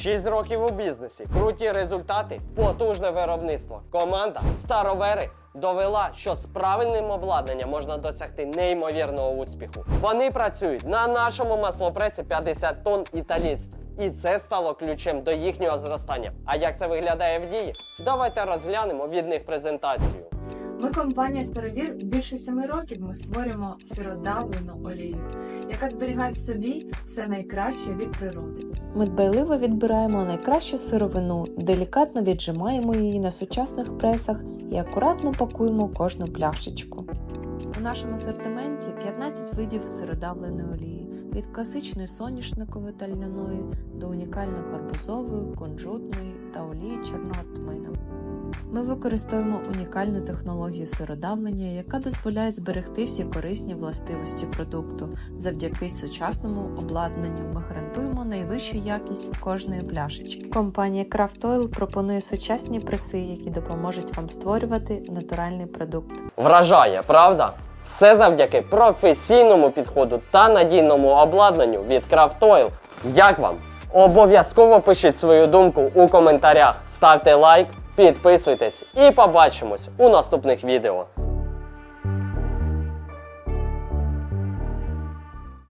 6 років у бізнесі, круті результати, потужне виробництво. Команда Старовери довела, що з правильним обладнанням можна досягти неймовірного успіху. Вони працюють на нашому маслопресі 50 тонн італіць. І це стало ключем до їхнього зростання. А як це виглядає в дії? Давайте розглянемо від них презентацію. Ми компанія Старовір. Більше семи років ми створюємо сиродавлену олію, яка зберігає в собі все найкраще від природи. Ми дбайливо відбираємо найкращу сировину, делікатно віджимаємо її на сучасних пресах і акуратно пакуємо кожну пляшечку. У нашому асортименті 15 видів сиродавленої олії, від класичної соняшникової та льняної до унікальної карбузової, кунжутної та олії чорного тмину. Ми використовуємо унікальну технологію сиродавлення, яка дозволяє зберегти всі корисні властивості продукту. Завдяки сучасному обладнанню ми гарантуємо найвищу якість кожної пляшечки. Компанія Craft Oil пропонує сучасні преси, які допоможуть вам створювати натуральний продукт. Вражає, правда? Все завдяки професійному підходу та надійному обладнанню від Craft Як вам? Обов'язково пишіть свою думку у коментарях, ставте лайк, підписуйтесь і побачимось у наступних відео.